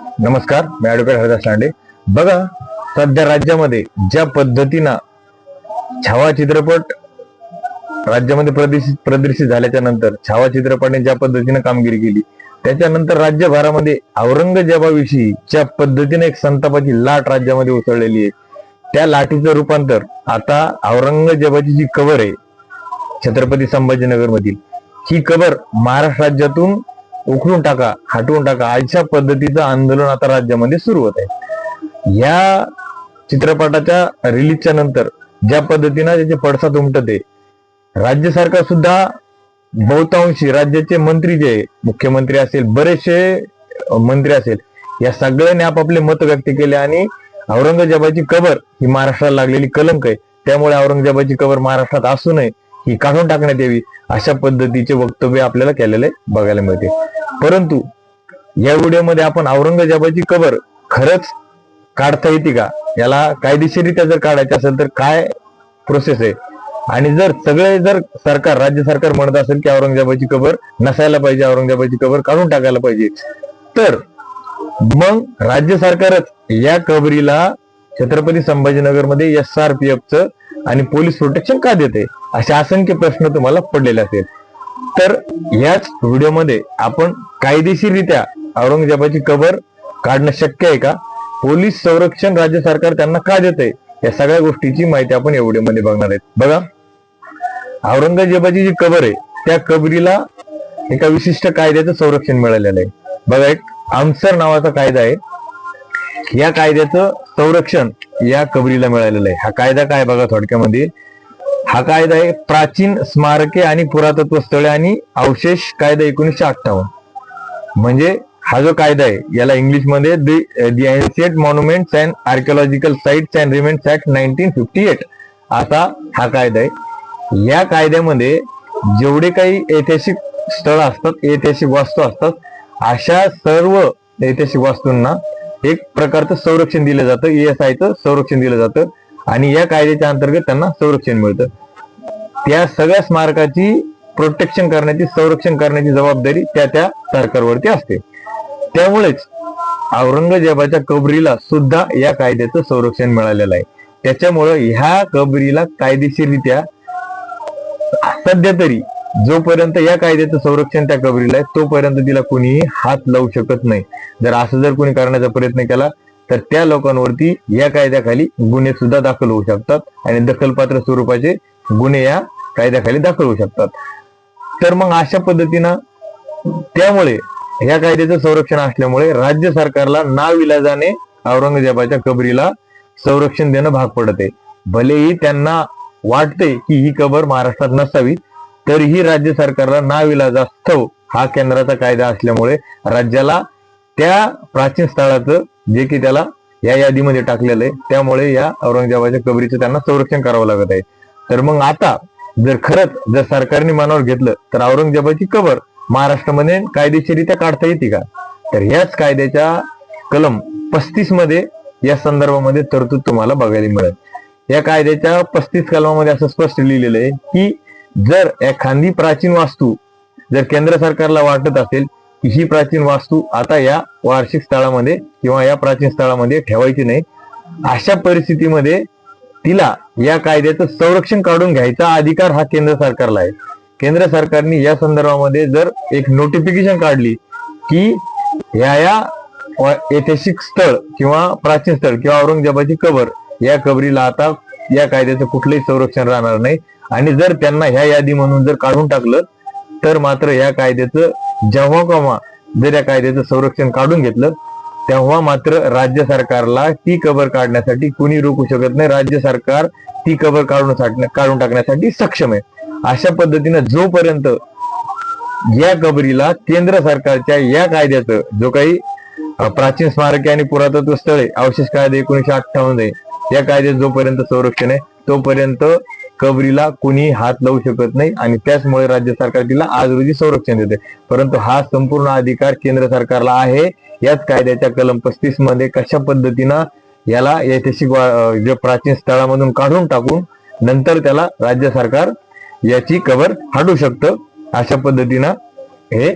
नमस्कार मी ऍडव्होकेट हरदास लांडे. बघा सध्या राज्यामध्ये ज्या पद्धतीनं छावा चित्रपट राज्यामध्ये प्रदर्शित प्रदर्शित झाल्याच्यानंतर छावा चित्रपटाने ज्या पद्धतीने कामगिरी केली त्याच्यानंतर राज्यभरामध्ये औरंगजेबाविषयी ज्या पद्धतीने एक संतापाची लाट राज्यामध्ये उसळलेली आहे त्या लाटीचं रूपांतर आता औरंगजेबाची जी कबर आहे छत्रपती संभाजीनगर मधील ही कबर महाराष्ट्र राज्यातून उखडून टाका हटवून टाका. अशा पद्धतीचं आंदोलन आता राज्यामध्ये सुरू होत आहे. या चित्रपटाच्या रिलीजच्या नंतर ज्या पद्धतीनं त्याचे पडसाद उमटते राज्य सरकार सुद्धा बहुतांशी राज्याचे मंत्री जे मुख्यमंत्री असेल बरेचसे मंत्री असेल या सगळ्यांनी आपापले मत व्यक्त केले आणि औरंगजेबाची कबर ही महाराष्ट्राला लागलेली कलंक आहे. त्यामुळे औरंगजेबाची कबर महाराष्ट्रात असू नये. ही काढून टाकण्यात यावी अशा पद्धतीचे वक्तव्य आपल्याला केलेले बघायला मिळते. परंतु या व्हिडिओमध्ये आपण औरंगजेबाची कबर खरंच काढता येते का? याला कायदेशीरित्या जर काढायची असेल तर काय प्रोसेस आहे? आणि जर सगळे जर सरकार राज्य सरकार म्हणत असेल की औरंगजेबाची कबर नसायला पाहिजे औरंगजेबाची कबर काढून टाकायला पाहिजे तर मग राज्य सरकारच या कबरीला छत्रपती संभाजीनगरमध्ये एस आर पी च आणि पोलीस प्रोटेक्शन का देते? असे असंख्य प्रश्न तुम्हाला पडलेले असेल. तर याच व्हिडिओमध्ये आपण कायदेशीररित्या औरंगजेबाची कबर काढणं शक्य आहे का? पोलीस संरक्षण राज्य सरकार त्यांना का देते या सगळ्या गोष्टीची माहिती आपण या व्हिडिओमध्ये बघणार आहेत. बघा औरंगजेबाची जी कबर आहे त्या कबरीला एका विशिष्ट कायद्याचं संरक्षण मिळालेलं आहे. बघा एक आमसर नावाचा कायदा आहे. या कायद्याचं संरक्षण या कबरीला मिळालेला आहे. हा कायदा काय बघा थोडक्यामध्ये? हा कायदा आहे प्राचीन स्मारके आणि पुरातत्व स्थळे आणि अवशेष कायदा एकोणीसशे अठ्ठावन्न. म्हणजे हा जो कायदा आहे याला इंग्लिशमध्ये the ancient monuments and archaeological sites and remains act nineteen fifty eight असा हा कायदा आहे. या कायद्यामध्ये जेवढे काही ऐतिहासिक स्थळ असतात ऐतिहासिक वास्तू असतात अशा सर्व ऐतिहासिक वास्तूंना एक प्रकारचं संरक्षण दिलं जातं ईएसआयचं संरक्षण दिलं जातं आणि या कायद्याच्या अंतर्गत त्यांना संरक्षण मिळतं. त्या सगळ्या स्मारकाची प्रोटेक्शन करण्याची संरक्षण करण्याची जबाबदारी त्या त्या सरकारवरती असते. त्यामुळेच औरंगजेबाच्या कबरीला सुद्धा या कायद्याचं संरक्षण मिळालेलं आहे. त्याच्यामुळं ह्या कबरीला कायदेशीररित्या सध्या तरी जोपर्यंत या कायद्याचं संरक्षण त्या कबरीला आहे तोपर्यंत तिला कोणीही हात लावू शकत नाही. जर असं जर कोणी करण्याचा प्रयत्न केला तर त्या लोकांवरती या कायद्याखाली गुन्हे सुद्धा दाखल होऊ शकतात आणि दखलपात्र स्वरूपाचे गुन्हे या कायद्याखाली दाखल होऊ शकतात. तर मग अशा पद्धतीनं त्यामुळे या कायद्याचं संरक्षण असल्यामुळे राज्य सरकारला नाविलाजाने औरंगजेबाच्या कबरीला संरक्षण देणं भाग पडत आहे. भलेही त्यांना वाटते की ही कबर महाराष्ट्रात नसावी तरीही राज्य सरकारला नाविलाजास्तव हा केंद्राचा कायदा असल्यामुळे राज्याला त्या प्राचीन स्थळाचं जे की त्याला या यादीमध्ये टाकलेलं आहे त्यामुळे या औरंगजेबाच्या कबरीचं त्यांना संरक्षण करावं लागत आहे. तर मग आता जर खरंच जर सरकारने मनावर घेतलं तर औरंगजेबाची कबर महाराष्ट्रामध्ये कायदेशीरित्या काढता येते का? तर याच कायद्याच्या कलम पस्तीसमध्ये या संदर्भामध्ये तरतूद तुम्हाला बघायला मिळेल. या कायद्याच्या पस्तीस कलमामध्ये असं स्पष्ट लिहिलेलं आहे की जर एखादी प्राचीन वास्तू जर केंद्र सरकारला वाटत असेल की ही प्राचीन वास्तू आता या वार्षिक स्थळामध्ये किंवा या प्राचीन स्थळामध्ये ठेवायची नाही अशा परिस्थितीमध्ये तिला या कायद्याचं संरक्षण काढून घ्यायचा अधिकार हा केंद्र सरकारला आहे. केंद्र सरकारने या संदर्भामध्ये जर एक नोटिफिकेशन काढली की या या ऐतिहासिक स्थळ किंवा प्राचीन स्थळ किंवा औरंगजेबाची कबर या कबरीला आता या कायद्याचं कुठलंही संरक्षण राहणार नाही. आणि जर त्यांना ह्या यादी म्हणून जर काढून टाकलं तर मात्र या कायद्याचं जेव्हा केव्हा जर या कायद्याचं संरक्षण काढून घेतलं तेव्हा मात्र राज्य सरकारला ती कबर काढण्यासाठी कुणी रोखू शकत नाही. राज्य सरकार ती कबर काढून काढून टाकण्यासाठी सक्षम आहे. अशा पद्धतीनं जोपर्यंत या कबरीला केंद्र सरकारच्या या कायद्याचं जो काही प्राचीन स्मारके आणि पुरातत्व स्थळे अवशेष कायदे एकोणीशे अठ्ठावन्न आहे या कायद्यात जोपर्यंत संरक्षण आहे तोपर्यंत कबरीला कुणी हात लावू शकत नाही आणि त्याचमुळे राज्य सरकार तिला आज रोजी संरक्षण देते. परंतु हा संपूर्ण अधिकार केंद्र सरकारला आहे. याच कायद्याच्या कलम पस्तीसमध्ये कशा पद्धतीनं याला ऐतिहासिक जे प्राचीन स्थळामधून काढून टाकून नंतर त्याला राज्य सरकार याची कबर हाडू शकतं अशा पद्धतीनं हे